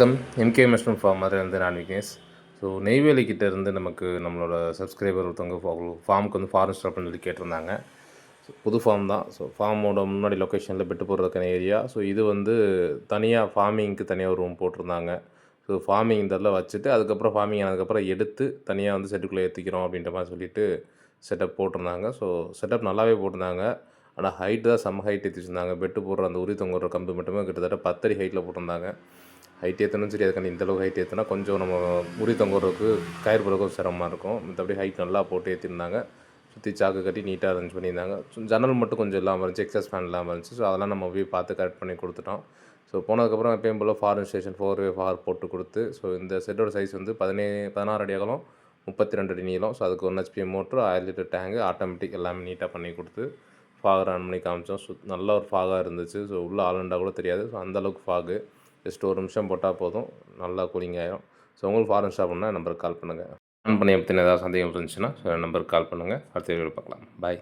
வணக்கம். MK mushroom form மாதிரி நான் விக்னேஷ். ஸோ நெய்வேலிக்கிட்ட இருந்து நமக்கு நம்மளோட சப்ஸ்கிரைபர் ஒருத்தவங்க ஃபார்முக்கு வந்து ஃபாரஸ்ட் அப்படின்னு சொல்லி கேட்டிருந்தாங்க. ஸோ புது ஃபார்ம் தான். ஸோ ஃபார்மோட முன்னாடி லொக்கேஷனில் பெட்டு போடுறதுக்கான ஏரியா ஸோ இது வந்து தனியாக ஃபார்மிங்க்கு தனியாக ஒரு ரூம் போட்டிருந்தாங்க. ஸோ ஃபார்மிங் இதெல்லாம் வச்சுட்டு அதுக்கப்புறம் ஃபார்மிங் ஆனதுக்கப்புறம் எடுத்து தனியாக வந்து செட்டுக்குள்ளே ஏற்றிக்கிறோம் அப்படின்ற மாதிரி சொல்லிட்டு செட்டப் போட்டிருந்தாங்க. ஸோ செட்டப் நல்லாவே போட்டிருந்தாங்க. ஆனால் ஹைட் தான் செம்ம ஹைட் ஏற்றி வச்சுருந்தாங்க பெட்டு போடுற அந்த உரி தொங்குற கம்பு மட்டுமே கிட்டத்தட்ட பத்தடி ஹைட்டில் போட்டிருந்தாங்க. ஹைட் ஏற்றணும் சரி அதுக்கான இந்தளவுக்கு ஹைட் ஏற்றினா கொஞ்சம் நம்ம உரி தொங்குறதுக்கு கயிறு போடுறதுக்கு சிரமமாக இருக்கும். மற்றபடி ஹைட் நல்லா போட்டு ஏற்றிருந்தாங்க சுற்றி சாக்கு கட்டி நீட்டாக அரேஞ்ச் பண்ணியிருந்தாங்க. ஸோ ஜன்னல் மட்டும் கொஞ்சம் இல்லாமல் இருந்துச்சு எக்ஸஸ் ஃபேன் இல்லாமல் இருந்துச்சு. ஸோ அதெல்லாம் நம்ம போய் பார்த்து கரெக்ட் பண்ணி கொடுத்துட்டோம். ஸோ போனதுக்கப்புறம் எப்பயும் போல் foreign station four way for போட்டு கொடுத்து ஸோ இந்த செட்டோட சைஸ் வந்து பதினே பதினாறு அடி அகலம் முப்பத்தி ரெண்டு அடி நீளம். ஸோ அதுக்கு ஒன் ஹெச்பி மோட்ரு ஆயிரம் லிட்டர் டேங்கு ஆட்டோமேட்டிக் எல்லாமே நீட்டாக பண்ணி கொடுத்து ஃபாகர் ஆன் பண்ணி காமிச்சோம். ஸோ நல்ல ஒரு ஃபாகாக இருந்துச்சு. ஸோ உள்ளே ஆளுண்டா கூட தெரியாது. ஸோ அந்தளவுக்கு ஃபாகு ஜஸ்ட் ஒரு நிமிஷம் போட்டால் போதும். நல்லா கூலிங் ஆகிடும் ஸோ உங்களுக்கு ஃபாரன் ஷாப்னா நம்பருக்கு கால் பண்ணுங்கள் ஆன் பண்ணி பற்றின ஏதாவது சந்தேகம் இருந்துச்சுன்னா நம்பருக்கு கால் பண்ணுங்கள் அடுத்த வீடியோ பார்க்கலாம். பாய்